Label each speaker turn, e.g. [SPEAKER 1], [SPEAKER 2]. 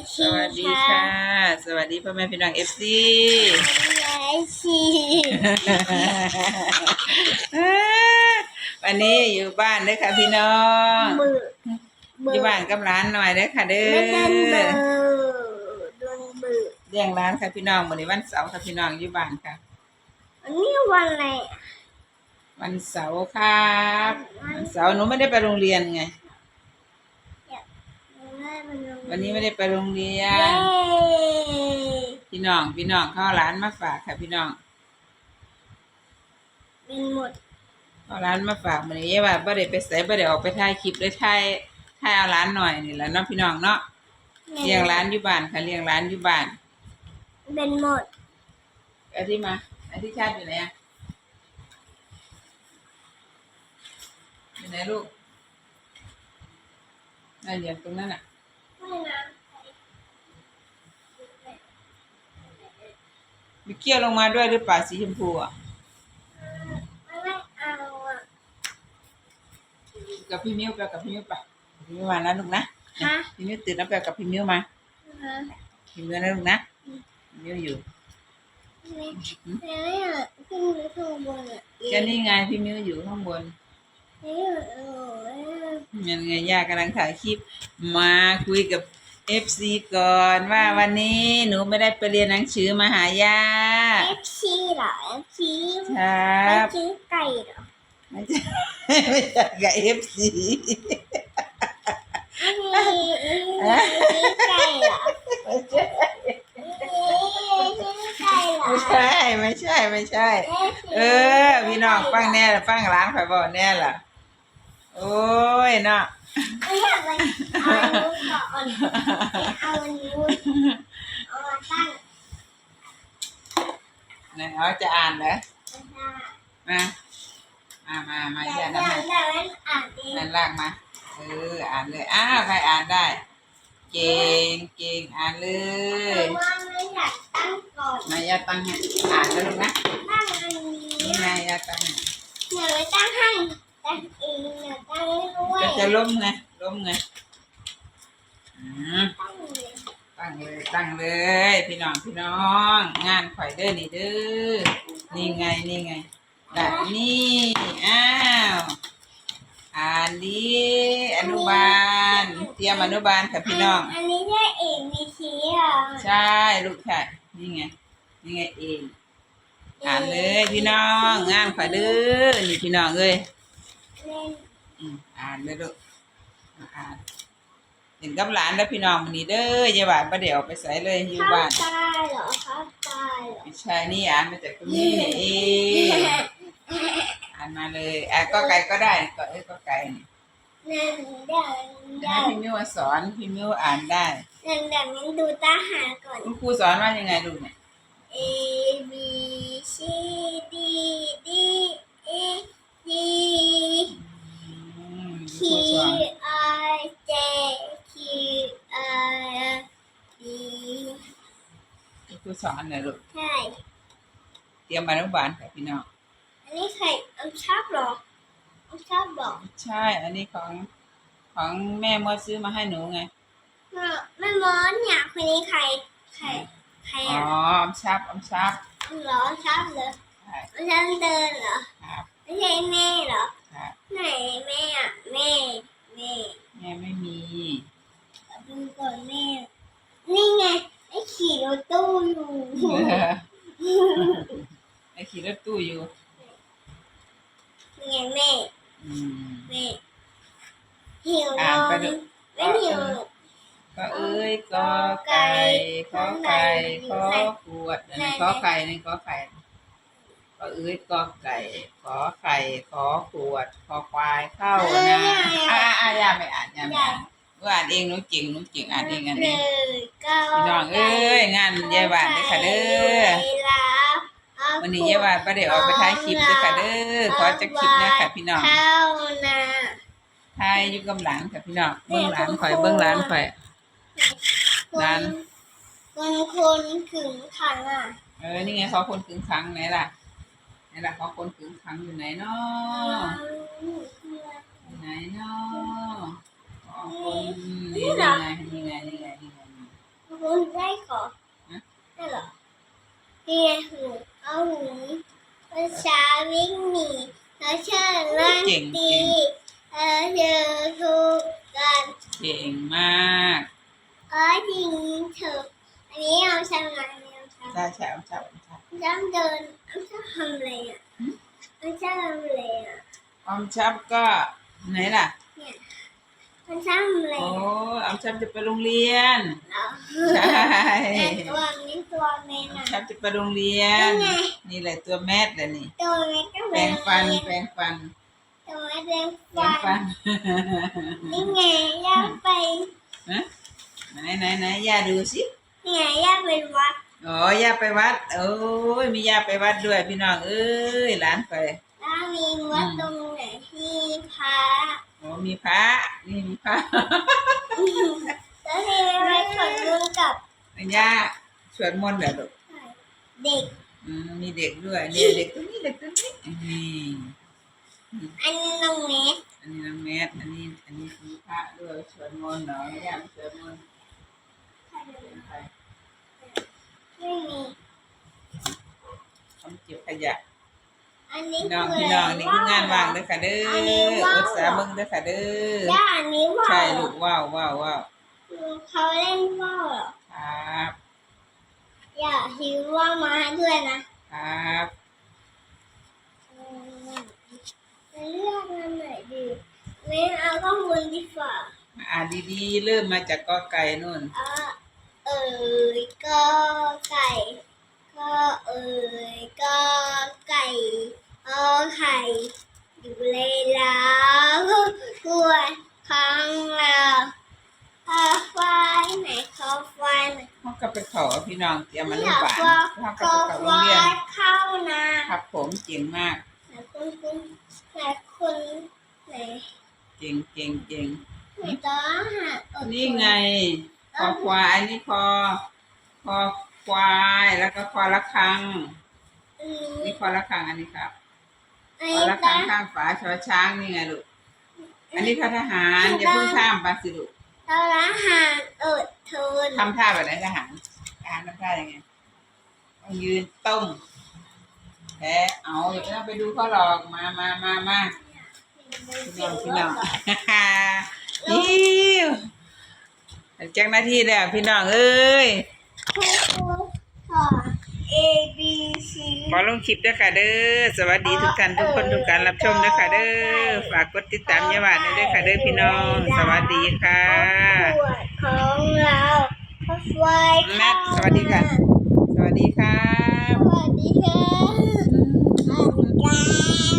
[SPEAKER 1] สวัสดีค่ะ สวัสดีพ่อแม่พี่น้องเอฟซี
[SPEAKER 2] ยายชี
[SPEAKER 1] วันนี้อยู่บ้านเด้อค่ะพี่น้อง
[SPEAKER 2] เบื่อ
[SPEAKER 1] อ
[SPEAKER 2] เบื่
[SPEAKER 1] ยู่บ้านกับร้านหน่อยเด้อค่ะเด้
[SPEAKER 2] ไม่เป็นเบื่
[SPEAKER 1] อ
[SPEAKER 2] อโดนเบื่อ
[SPEAKER 1] เลี้ยงร้านค่ะพี่น้องวันนี้วันเสาร์ค่ะพี่น้องอยู่บ้านค่ะ
[SPEAKER 2] อันนี้วันอะไรอะ
[SPEAKER 1] วันเสาร์ครับวันเสาร์หนูไม่ได้ไปโรงเรียนไง วันนี้ไม่ได้ไปโรงเรีย
[SPEAKER 2] เย้
[SPEAKER 1] นพี่น้อง พี่น้องเข้าร้านมาฝากค่ะพี่น้อง
[SPEAKER 2] เป็นหมด
[SPEAKER 1] เอาร้านมาฝากมื้อนี้ว่าบ่ได้ไปไสบ่ได้ออกไปถ่ายคลิปเลยถ่ายถ่ายเอาร้านหน่อยนี่แหละเนาะพี่น้องเนาะเลี้ยงร้านอยู่บ้านค่ะเลี้ยงร้านอยู่บ้าน
[SPEAKER 2] เป็นหมด
[SPEAKER 1] เอาที่มาเอาที่ชาติอยู่ไหนอะอยู่ไหนลูกนั่นเหรียญตรงนั้นน่ะ
[SPEAKER 2] ไม่นะ
[SPEAKER 1] มีเกี้ยวลงมาด้วยหรือเปล่าสีชมพูอะ
[SPEAKER 2] ไม่เอาอะ
[SPEAKER 1] กับพี่มิ้วไปกับพี่มิ้วไปพี่มิ้วมานะลูกนะ
[SPEAKER 2] ฮะ
[SPEAKER 1] พี่มิ้วตื่นแล้วไปกับพี่มิ้วมา
[SPEAKER 2] ฮะ
[SPEAKER 1] พี่มิ้วนะลูกนะพี่มิ้วอยู่
[SPEAKER 2] ไม่ไม่อะขึ้นไปข้างบนอะ
[SPEAKER 1] ก็นี่ไงพี่มิ้วอยู่ข้างบน
[SPEAKER 2] ไม่เออ
[SPEAKER 1] ยังไงย่ากำลังถ่ายคลิปมาคุยกับเอฟซีก่อนว่าวันนี้หนูไม่ได้ไปเรียนหนังสือมาหาย่า
[SPEAKER 2] เอฟซีเหรอเอฟซี
[SPEAKER 1] ครั
[SPEAKER 2] ไม่
[SPEAKER 1] บ
[SPEAKER 2] ซื้อไก่เหรอ
[SPEAKER 1] ไม่ใช่ไม่ใช่กับเอฟซี
[SPEAKER 2] ไม่มีไม่ซื้อไก่เหรอ
[SPEAKER 1] ไม่ใช่
[SPEAKER 2] ไม่ซื้อไก่เหรอ
[SPEAKER 1] ไม่ใช่ไม่ใช่ไม่ใช่ เออพี่น้องฟังแน่ละฟังร้านข่อยบอกแน่ล่ะ โอ้ยเนาะ
[SPEAKER 2] ไม่อยากไปเอาอันนู้นก่อนเอาอันนู้นเอามาตั้ง
[SPEAKER 1] ไหนเอาจะอ่านเหรอ
[SPEAKER 2] นะคะ
[SPEAKER 1] มามามามา
[SPEAKER 2] แต่
[SPEAKER 1] ย่านะ
[SPEAKER 2] แต่มันอ่านเอง
[SPEAKER 1] นั่นลากมาเอออ่านเลยอ้าวใครอ่านได้ เก่งเก่งอ่านเล
[SPEAKER 2] แต่
[SPEAKER 1] ย
[SPEAKER 2] ว่าไม่อยากตั้งก่อน
[SPEAKER 1] มายาตั้งให้อ่านแล้วลูกนะ
[SPEAKER 2] ตั้งอันนี้
[SPEAKER 1] นี่ไงยาตั้งให้
[SPEAKER 2] เดี๋ยวไม่ตั้งให้
[SPEAKER 1] จะล้มไงล้มไงอืม
[SPEAKER 2] ตั้งเลย
[SPEAKER 1] ตั้งเลยตั้งเลย พี่น้องพี่น้อง งานข่อยเด้อนี่เด้อนี่ไงนี่ไงแบบนี้อ้าวอ่านดีอนุบาลเตรียมอนุบาลค่ะพี่น้อง
[SPEAKER 2] อันนี้ใช่เอกมีชี้อะ
[SPEAKER 1] ใช่ลูกใช่นี่ไงนี่ไงเองอ่านเลยพี่น้องงานข่อยเด้อนี่พี่น้องเอ้ย
[SPEAKER 2] เล่น
[SPEAKER 1] อืมอ่านเลยลูกอ่านเห็นกับหลานแล้วพี่น้องมันนี้เด้ออย่าบาดประเดี๋ยวไปใส่เลยอยู่
[SPEAKER 2] ข้า
[SPEAKER 1] บ้าน
[SPEAKER 2] ตายเหรอข้าตายเหรอ
[SPEAKER 1] ไม่ใช่นี่อ่านมาจากตรงนี้นี่เองอ่านมาเลยอ่านก็ไก่ก็ได้ก็เอ้ยก็ไก่นี่
[SPEAKER 2] นั่นเดี๋ยว
[SPEAKER 1] ให้
[SPEAKER 2] เดี๋ยว
[SPEAKER 1] พี่มิวสอนพี่มิวอ่านได้
[SPEAKER 2] นั่นเดี๋ยวนั้นดูตาหาก่อน
[SPEAKER 1] คุณครูสอนว่ายังไงลูกเนี่ย
[SPEAKER 2] A B
[SPEAKER 1] คุณครูสอนเลยลูก
[SPEAKER 2] ใช่
[SPEAKER 1] เตรียมอนุบาลค่ะพี่น้อง
[SPEAKER 2] อันนี้ไข่อัมชับเหรออัมชับบอก
[SPEAKER 1] ใช่ อันนี้ของของแม่มดซื้อมาให้หนูไง
[SPEAKER 2] แม่แม่มอนเนี่ยคนนี้ใครใครใคร
[SPEAKER 1] อ๋อ
[SPEAKER 2] อะ
[SPEAKER 1] อมชับอมชับ
[SPEAKER 2] เหรอชับเหรอ
[SPEAKER 1] ใช่
[SPEAKER 2] อัมชับเดินเหรอ
[SPEAKER 1] ครับ
[SPEAKER 2] ไม่ใช่แม่เหรอ
[SPEAKER 1] ครับ
[SPEAKER 2] ไหนแม่อะแม่แม่
[SPEAKER 1] แม่ไม่มี
[SPEAKER 2] ดูก่อนแม่นี่ไง ไอ้ขี่รถตู้อยู่
[SPEAKER 1] ไอขี่รถตู้อยู่
[SPEAKER 2] นี่ไงแม่
[SPEAKER 1] อืม
[SPEAKER 2] แม่หิวน
[SPEAKER 1] อ่า
[SPEAKER 2] อนน
[SPEAKER 1] ไปดู
[SPEAKER 2] ไม่หิว
[SPEAKER 1] ก็เอ้ยกอไก่ขอไข่ขอขวดอันนี้ขอไข่นี่ขอไข่ก็เอ้ยกอไก่ขอไข่ขอขวดขอควายเข้านะอ่าอ่าอย่าไม่อ่านอย่าไม่อ่าน ว่าอ่านเองหนูเก่งหนูเก่งอ่านเองอัน
[SPEAKER 2] เล
[SPEAKER 1] นี้
[SPEAKER 2] ยก็
[SPEAKER 1] พี่น้องเอ้ยงานยายบาทเด้อค่ะเด้อ
[SPEAKER 2] เวลา
[SPEAKER 1] วันนี้ยายบาทประเดี๋ยวออกไปถ่ายคลิปเด้อค่ะเด้อขอจะคลิปนะค่ะพี่น้อง
[SPEAKER 2] เข้านะ
[SPEAKER 1] ถ่ายอยู่กับหลานค่ะพี่น้องเบื้องหลานข่อยเบื้องหลานข่อยร้าน
[SPEAKER 2] คนคนขึงขังอะ
[SPEAKER 1] เออนี่ไงขอคนขึงขังไหนล่ะไหนล่ะขอคนขึงขังอยู่ไหนเนาะอยู่ไหนเนาะขอค นี่ไงนี่ไงนี่ไงนี่ไง
[SPEAKER 2] คุณได้ก่อนได้เหรอนี่ไงหูเอาหูภาษาวิ่งหนีแล้วเชิญลั่นตีเออเจอทุกกัน
[SPEAKER 1] เก่งมาก
[SPEAKER 2] เออจริงเถอะอันนี้เอาชนนี้เอาใช้
[SPEAKER 1] ใช่ใช่ใช่ใช่
[SPEAKER 2] จ้ำเดินอ้ำจะทำอะไรอะอ้ำจะทำอะไรอะ
[SPEAKER 1] ออมชับก็ไหนล่ะ
[SPEAKER 2] มันจะทำอะไร
[SPEAKER 1] โอ้
[SPEAKER 2] อะ
[SPEAKER 1] ออมชับจะไปโรงเรียน
[SPEAKER 2] เหรอ
[SPEAKER 1] ใช่
[SPEAKER 2] แต่ตัวนี้ตัวเมน
[SPEAKER 1] ออม
[SPEAKER 2] อะ
[SPEAKER 1] ชับจะไปโรงเรียน
[SPEAKER 2] นี่ไง
[SPEAKER 1] นี่แหละตัวแมทเลยนี่
[SPEAKER 2] ตัวเมนก็
[SPEAKER 1] แปรงฟัน แปรงฟัน
[SPEAKER 2] ตัวเมนแปรง
[SPEAKER 1] แปรง
[SPEAKER 2] ฟั
[SPEAKER 1] ฟั
[SPEAKER 2] น
[SPEAKER 1] น
[SPEAKER 2] นี่ไงย่าไป
[SPEAKER 1] ฮะไหนไหนไหนย่าดูสิ
[SPEAKER 2] นี่ไงย่าไปวัด
[SPEAKER 1] อ๋อย่าไปวัด โอ้ย มีย่าไปวัดด้วยพี่น้อง เอ้ย หลานไป
[SPEAKER 2] แล้วมีวัดตรงไหนที่พระ
[SPEAKER 1] โอ้ มีพระนี่มีพระ
[SPEAKER 2] แล้วที่ไปสวดมนต์กับ
[SPEAKER 1] ย่าสวดมนต์เหรอลูก
[SPEAKER 2] เด็ก
[SPEAKER 1] อืมมีเด็กด้วยนี่เด็กตัวนี้เด็กตัวนี้นี่
[SPEAKER 2] อันนี้น้องเมส
[SPEAKER 1] อันนี้น้องแมทอันนี้อันนี้มีพระด้วยสวดมนต์เหรอย่าสวดมนต์ไป
[SPEAKER 2] ไม่มี
[SPEAKER 1] ทำเก็บขยะ
[SPEAKER 2] อันนี้
[SPEAKER 1] พี่น้อง
[SPEAKER 2] คือ
[SPEAKER 1] พี่
[SPEAKER 2] อะไร
[SPEAKER 1] น้องนี่คืองานว่างเด้อค่ะเด้ออุตสาห์เบิ่งเด้อค่ะเด้อ
[SPEAKER 2] ย่าอันนี้ว่า
[SPEAKER 1] ใช่ลูกว้าวว้าวว้าว
[SPEAKER 2] เขาเล่นว่าวเหรอ
[SPEAKER 1] ครับ
[SPEAKER 2] อย่าหิวว่ามาด้วยนะครับอืมจะเลือกอันไหนดีไม่เอาข้างบนดีกว่า
[SPEAKER 1] มาอ่านดีๆเริ่มมาจากกอไก่นู่น
[SPEAKER 2] เออเอ่ยก็ไก่ก็เอ่ยก็ไก่ เอาไข่อยู่เลยแล้วกล้วยข้างเราข้าควายไหนข้าควายไหน
[SPEAKER 1] เขาก็ไปขอพี่น้องเตรียมมา
[SPEAKER 2] อ
[SPEAKER 1] ลูก
[SPEAKER 2] ยาก
[SPEAKER 1] บาล
[SPEAKER 2] ว่า
[SPEAKER 1] เขาก็
[SPEAKER 2] ก็
[SPEAKER 1] ไปเข้า
[SPEAKER 2] ค
[SPEAKER 1] โรง
[SPEAKER 2] วา
[SPEAKER 1] เรียน
[SPEAKER 2] ยเข้านา
[SPEAKER 1] ครับผมเก่งมาก
[SPEAKER 2] ไหนคุณคุณไหนคุณไหน
[SPEAKER 1] เก่งเก่งเก่ง
[SPEAKER 2] ไหนต้องหาอด
[SPEAKER 1] นี่ไงคอควายนี่คอคอควายแล้วก็คอละคัง
[SPEAKER 2] อืม
[SPEAKER 1] นี่คอละคังอันนี้ครับ
[SPEAKER 2] อัน
[SPEAKER 1] คอ
[SPEAKER 2] นี้
[SPEAKER 1] ละ
[SPEAKER 2] ต้
[SPEAKER 1] คั
[SPEAKER 2] องง
[SPEAKER 1] ข้างฝาชอช้างนี่ไงลูก อันนี้พระทหารอย่าเพิ่งข้ามไปสิลูก
[SPEAKER 2] เราละหารอดทน
[SPEAKER 1] ทำท่าแบบไหนทหารทหารทำท่ายังไงต้องยืนต้งแพ้เอาอย่าไปต้องไปดูเขาหรอกมามามามาพี่น้องพี่น้องอิวจากหน้าที่แล้วพี่น้องเอ้ย
[SPEAKER 2] คุณครูสอน A B C
[SPEAKER 1] ขอลงคลิปด้วยค่ะเด้อ สวัสดีทุกท่านทุกคนทุกการรับชมด้วยค่ะเด้อ ฝากกดติดตามยาหวานด้วยค่ะเด้อพี่น้อง สวัสดีค่ะ
[SPEAKER 2] ของเราสวัสดีค่ะ
[SPEAKER 1] สวัสดีค่ะ
[SPEAKER 2] สวัสดีค่ะ